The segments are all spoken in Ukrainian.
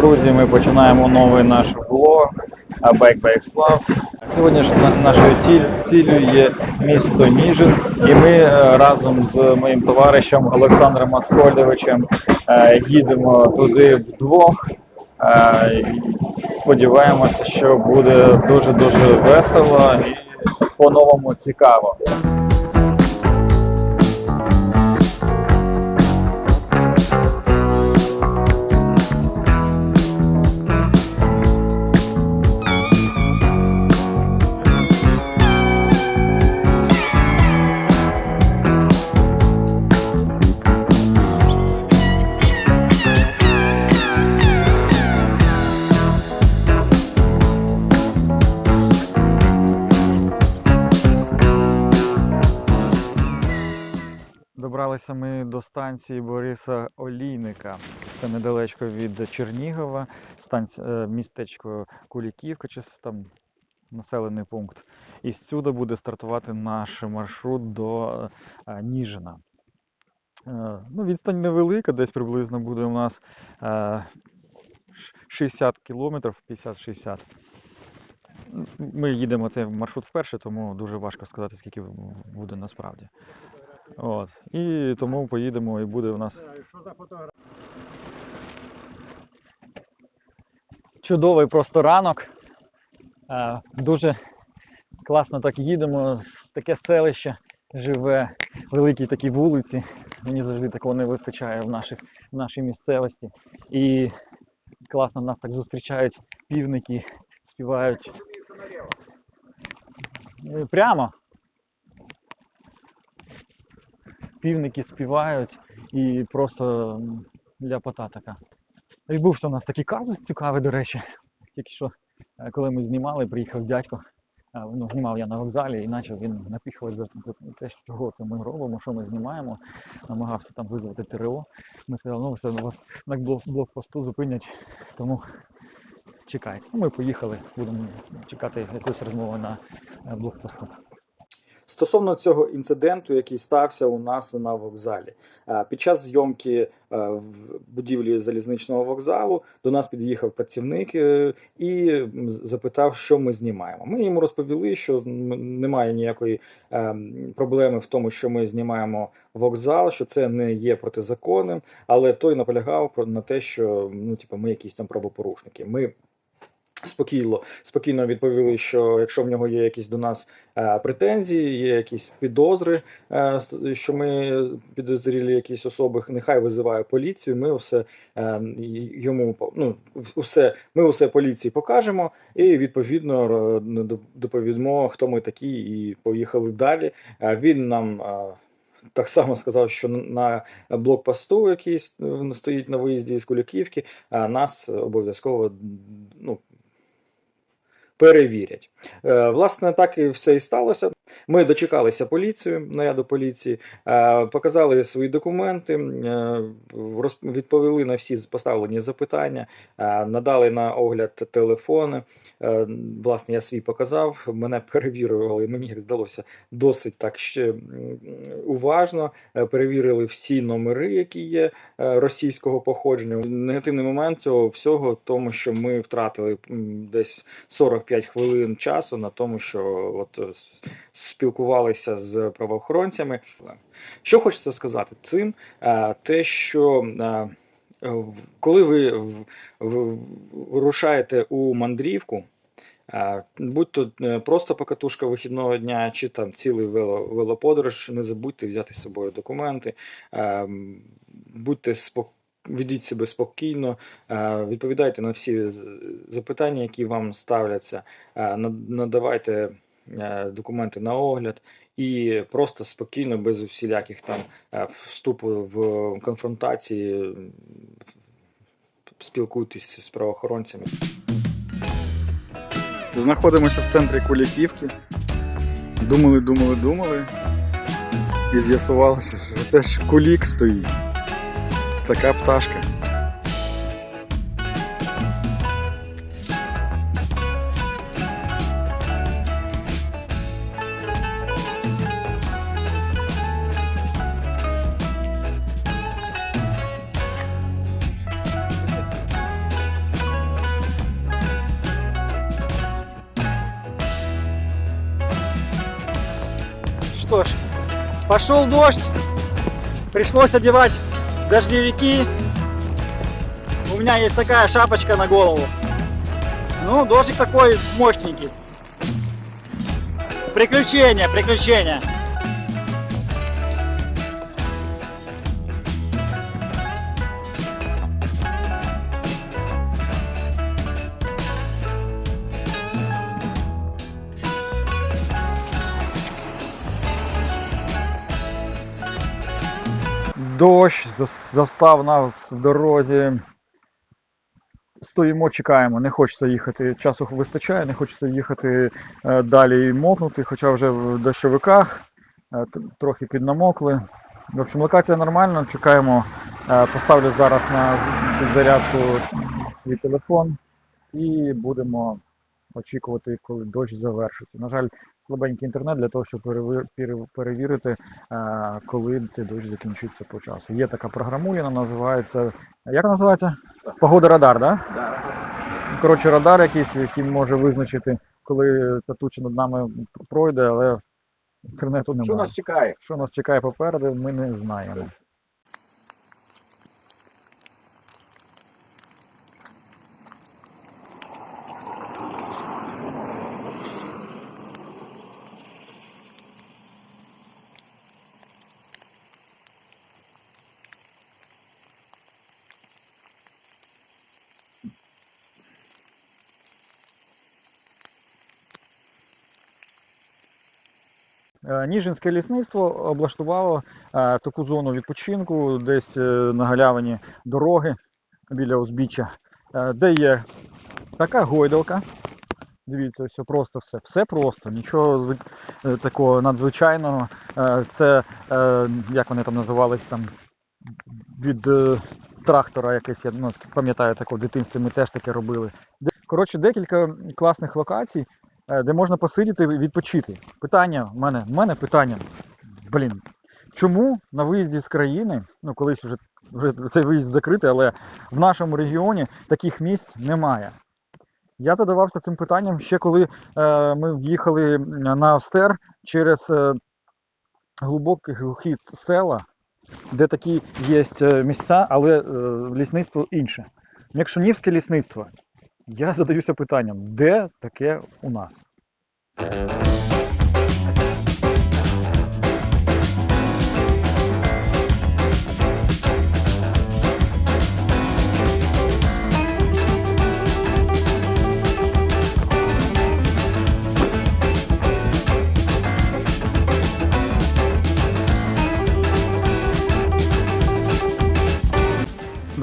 Друзі, ми починаємо новий наш влог Bike Bike Slav. Сьогодні ж нашою ціллю є місто Ніжин, і ми е, разом з моїм товаришем Олександром Аскольдовичем е, їдемо туди вдвох. Е, Сподіваємося, що буде дуже-дуже весело і по-новому цікаво. Добралися ми до станції Бориса Олійника. Це недалечко від Чернігова, станція, е, містечко Куліківка, чи там населений пункт. І зсюди буде стартувати наш маршрут до е, Ніжина. Е, Ну, відстань невелика, десь приблизно буде у нас е, 60 кілометрів, 50-60. М, Ми їдемо цей маршрут вперше, тому дуже важко сказати, скільки буде насправді. От. І тому поїдемо і буде у нас. Чудовий просто ранок. Е, Дуже класно так їдемо. Таке селище живе, великі такі вулиці. Мені завжди такого не вистачає в, наших, в нашій місцевості. І класно нас так зустрічають півники, співають. Е, Прямо. Півники співають і просто ляпота така. Відбувся у нас такий казус цікавий, до речі. Тільки що, е, коли ми знімали, приїхав дядько. е, Ну, знімав я на вокзалі і почав він напіхувати за, те, чого це ми робимо, що ми знімаємо. Намагався там визвати ТРО. Ми сказали, ну все, вас на блокпосту зупинять, тому чекайте. Ну, Ми поїхали, будемо чекати якоїсь розмови на е, блокпосту. Стосовно цього інциденту, який стався у нас на вокзалі, Е, під час зйомки е, в будівлі залізничного вокзалу до нас під'їхав працівник е, і запитав, що ми знімаємо. Ми йому розповіли, що немає ніякої е, проблеми в тому, що ми знімаємо вокзал, що це не є протизаконним, але той наполягав на те, що ну, типу, ми якісь там правопорушники. Ми Спокійно, спокійно відповіли, що якщо в нього є якісь до нас е, претензії, є якісь підозри, е, що ми підозрілі якісь особи, нехай визиває поліцію. Ми все е, йому ну, усе, ми усе поліції покажемо і відповідно доповімо, хто ми такі, і поїхали далі. Е, Він нам. е, Так само сказав, що на блокпосту, який е, стоїть на виїзді з Куліківки, нас обов'язково ну, перевірять. Е, Власне, так і все і сталося. Ми дочекалися поліцію, наряду поліції, е, показали свої документи, е, відповіли на всі поставлені запитання, е, надали на огляд телефони. Власне, я свій показав, мене перевірювали, мені здалося досить так ще уважно. Перевірили всі номери, які є російського походження. Негативний момент цього всього, тому що ми втратили десь 45 хвилин часу на тому, що от спілкувалися з правоохоронцями. Що хочеться сказати цим, Е, те, що е, е, коли ви вирушаєте у мандрівку. Будь то просто покатушка вихідного дня, чи там цілий вело, велоподорож, не забудьте взяти з собою документи, будьте спокійні. Ведіть себе спокійно, відповідайте на всі запитання, які вам ставляться, надавайте документи на огляд і просто спокійно, без всіляких там е, вступу в конфронтації, спілкуйтесь з правоохоронцями. Знаходимося в центрі Куліківки. Думали, думали, думали. І з'ясувалося, що це ж кулік стоїть. Така пташка. Пошел дождь, пришлось одевать дождевики. У меня есть такая шапочка на голову. Ну, дождик такой мощненький. Приключения, приключения. Дощ застав нас в дорозі. Стоїмо, чекаємо. Не хочеться їхати. Часу вистачає, не хочеться їхати е, далі і мокнути, хоча вже в дощовиках е, трохи піднамокли. В общем, локація нормальна, чекаємо. Е, Поставлю зараз на зарядку свій телефон і будемо очікувати, коли дощ завершиться. На жаль, слабенький інтернет для того, щоб перевірити, е, коли цей дощ закінчиться по часу. Є така програмуліна, називається. Як називається? Погода радар, так? Да? Коротше, радар якийсь, який може визначити, коли та туча над нами пройде, але інтернету немає. Що нас чекає? Що нас чекає попереду, ми не знаємо. Е, Ніжинське лісництво облаштувало е, таку зону відпочинку десь е, на галявині дороги біля узбіччя, е, де є така гойдалка. Дивіться, все просто все. Все просто, нічого е, такого надзвичайного. Е, Це, е, як вони там називались, там від е, трактора якесь, я ну, пам'ятаю в дитинстві, ми теж таке робили. Коротше, декілька класних локацій, е, де можна посидіти і відпочити. Питання в мене, в мене питання. Блін, чому на виїзді з країни, ну колись вже, вже цей виїзд закритий, але в нашому регіоні таких місць немає. Я задавався цим питанням ще коли е, ми в'їхали на Остер через е, глибокі глухі села, де такі є е, місця, але е, лісництво інше. Якшунівське лісництво. Я задаюся питанням, де таке у нас?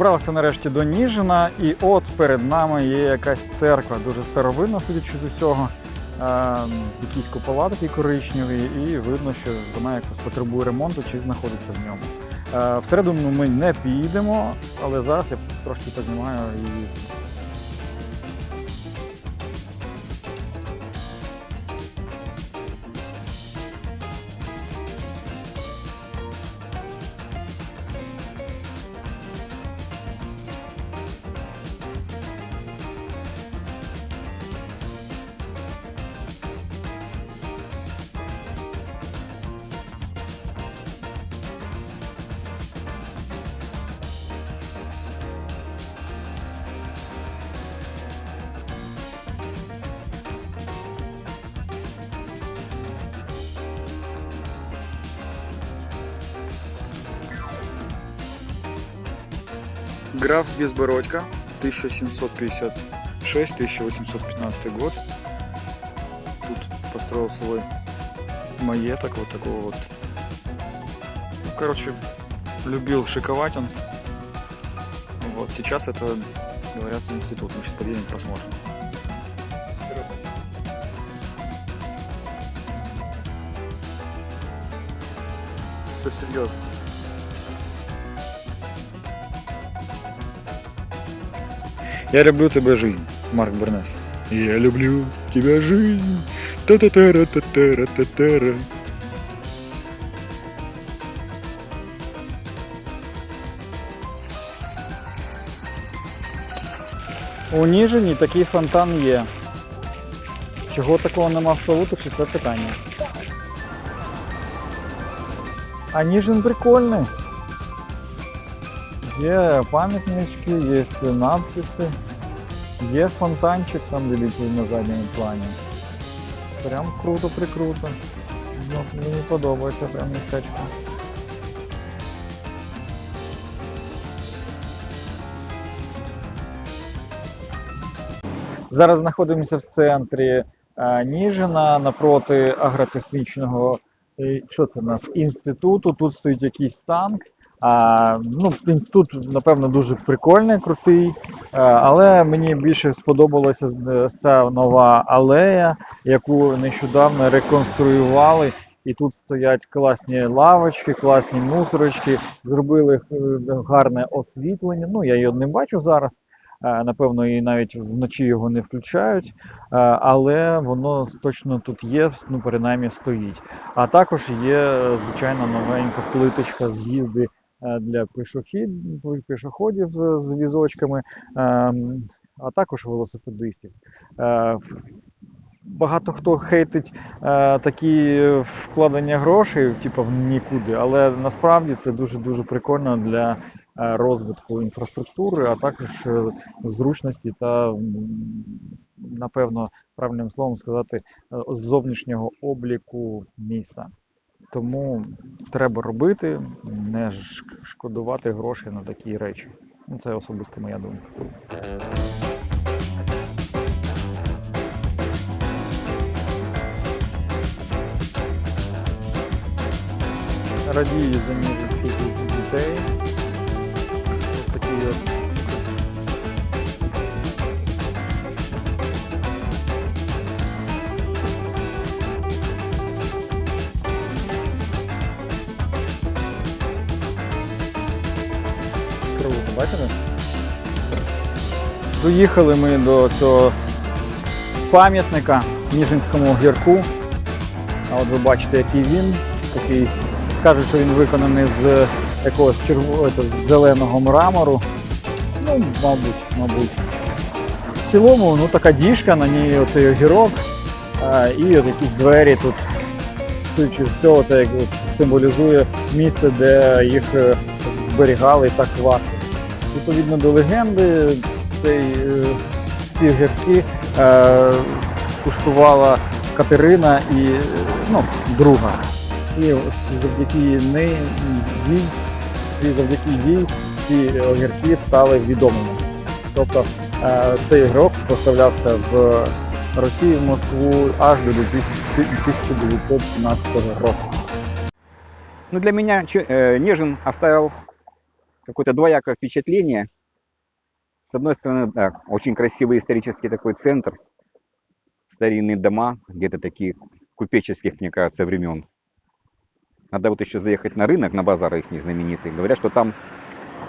Добралися нарешті до Ніжина, і от перед нами є якась церква, дуже старовинна, судячи з усього. Е, якісь купола такі коричневі, і видно, що вона якось потребує ремонту чи знаходиться в ньому. Е, всередину ми не підемо, але зараз я трошки познімаю і Граф Безбородько, 1756-1815 год. Тут построил свой маеток вот такого вот. Ну, короче, любил шиковать он. Вот сейчас это, говорят, институт. Мы сейчас подъедем посмотрим. Все серьезно. Я люблю тебя жизнь, Марк Бернес. Я люблю тебя жизнь. Та-та-тара, та-тара, та-тара. У Ніжині такий фонтан є. Чого такого нема в Славутичі, це питання. А Ніжин прикольний. Є пам'ятнички, є надписи, є фонтанчик там, дивіться, на задньому плані. Прям круто-прикруто. Ну, мені подобається прям містечко. Зараз знаходимося в центрі е, Ніжина напроти агротехнічного е, що це в нас інституту. Тут стоїть якийсь танк. А, ну, інститут, напевно, дуже прикольний, крутий. е, Але мені більше сподобалася ця нова алея, яку нещодавно реконструювали. І тут стоять класні лавочки, класні мусорочки, зробили е, гарне освітлення. Ну, я його не бачу зараз. Е, Напевно, і навіть вночі його не включають, е, але воно точно тут є, ну принаймні стоїть. А також є, е, звичайно, новенька плиточка з'їзди е, для пішохід, пішоходів з- з візочками, ем, а також велосипедистів. Е, Багато хто хейтить е, такі вкладення грошей, типу в нікуди, але насправді це дуже-дуже прикольно для е, розвитку інфраструктури, а також е, зручності та, напевно, правильним словом сказати, е, зовнішнього обліку міста. Тому треба робити, не шкодувати грошей на такі речі. Ну, це особисто моя думка. Радію за міжних дітей. Ось такі от бачите? Доїхали ми до цього пам'ятника Ніжинському гірку. А от ви бачите, який він. Такий, кажуть, що він виконаний з якогось червоного зеленого мрамору. Ну, мабуть, мабуть. В цілому, ну така діжка, на ній оцей огірок. А, і от якісь двері тут. Судячи всього, це як символізує місце, де їх е, зберігали та квасили. Відповідно до легенди, цей, е, ці гірки е, куштувала Катерина і е, ну, друга. І завдяки неї їй, і завдяки їй ці огірки стали відомими. Тобто е, цей грок поставлявся в Росії в Москву аж до 1917 року. Ну, для меня э, Нежин оставил какое-то двоякое впечатление. С одной стороны, да, очень красивый исторический такой центр, старинные дома, где-то такие купеческих, мне кажется, времен. Надо вот еще заехать на рынок, на базар их знаменитый. Говорят, что там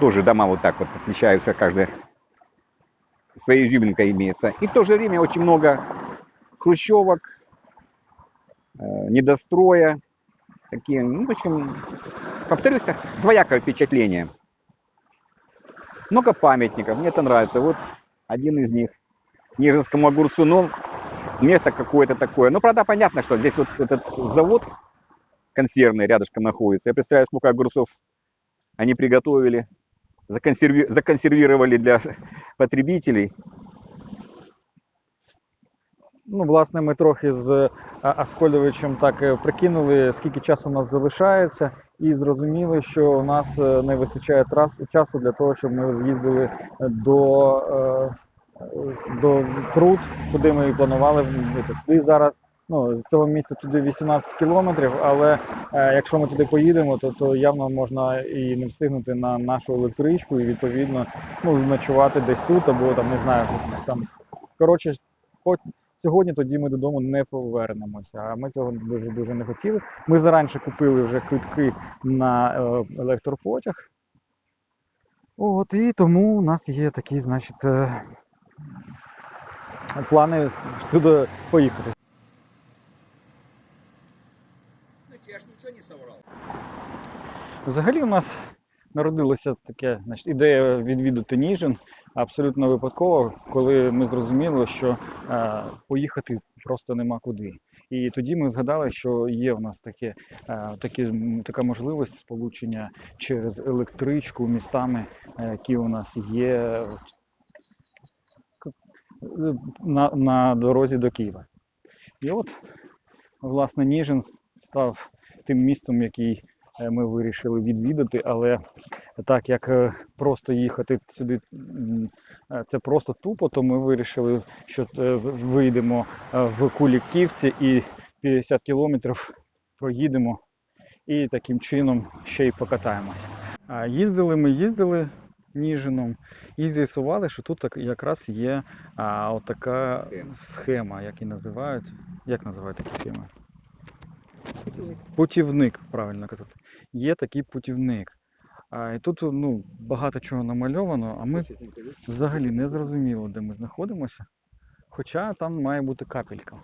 тоже дома вот так вот отличаются, каждая своей изюминкой имеется. И в то же время очень много хрущевок, э, недостроя, такие, ну, в общем, повторюсь, двоякое впечатление. Много памятников, мне это нравится. Вот один из них. Нежинскому огурцу, ну, место какое-то такое. Ну, правда, понятно, что здесь вот этот завод консервный рядышком находится. Я представляю, сколько огурцов они приготовили, законсерви- законсервировали для потребителей. Ну, власне, ми трохи з а, Аскольдовичем так е, прикинули, скільки часу у нас залишається, і зрозуміли, що у нас е, не вистачає трас, часу для того, щоб ми з'їздили е, до, е, е, до Крут, куди ми і планували бути. Туди зараз, ну, з цього місця туди 18 кілометрів, але е, якщо ми туди поїдемо, то, то явно можна і не встигнути на нашу електричку, і відповідно ну, ночувати десь тут, або там не знаю, там коротше. Сьогодні тоді ми додому не повернемося. А ми цього дуже дуже не хотіли. Ми зараніше купили вже квитки на е, електропотяг. От, і тому у нас є такі, значить, е, плани сюди поїхати. Я ж ничего не соврал. Взагалі у нас народилася така значить, ідея відвідати Ніжин абсолютно випадково, коли ми зрозуміли, що е, поїхати просто нема куди. І тоді ми згадали, що є в нас таке, е, такі, така можливість сполучення через електричку містами, е, які у нас є на, на дорозі до Києва. І от, власне, Ніжин став тим містом, який ми вирішили відвідати, але так як е, просто їхати сюди, е, це просто тупо, то ми вирішили, що е, вийдемо е, в Куліківці і 50 кілометрів проїдемо і таким чином ще й покатаємося. Їздили ми, їздили Ніжином і з'ясували, що тут якраз є а, отака Схема. схема, як і називають. Як називають такі схеми? Путівник, правильно казати. Є такий путівник. А, і тут ну, багато чого намальовано, а ми взагалі не зрозуміло, де ми знаходимося. Хоча там має бути капелька.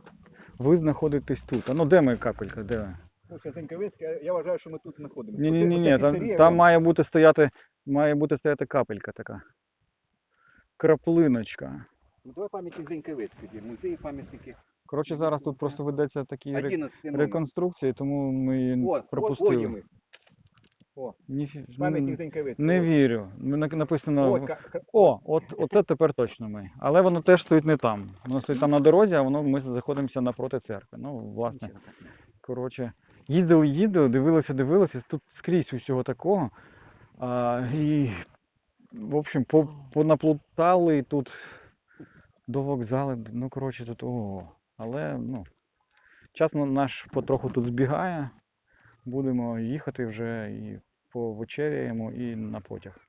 Ви знаходитесь тут. А ну де моя капелька? Де? ви? Я вважаю, що ми тут знаходимося. Ні, ні, ні, ні. Там, там має бути стояти, має бути стояти капелька така. Краплиночка. Давай пам'ятник Зеньковецький, де музей пам'ятники. Коротше, зараз тут просто ведеться такі ре- 11 реконструкції, тому ми її пропустили. О. Ніфі- Пам'ятник Зеньковецького. Не вірю. На- написано. О, ка- ка- О, от оце тепер точно ми. Але воно теж стоїть не там. Воно стоїть там на дорозі, а воно ми знаходимося напроти церкви. Ну, власне, коротше, їздили, їздили, дивилися, дивилися. Тут скрізь усього такого. А, і, в общем, по, понаплутали тут до вокзалу. Ну, коротше, тут ого. Але, ну, час на- наш потроху тут збігає. Будемо їхати вже і повечеряємо, і на потяг.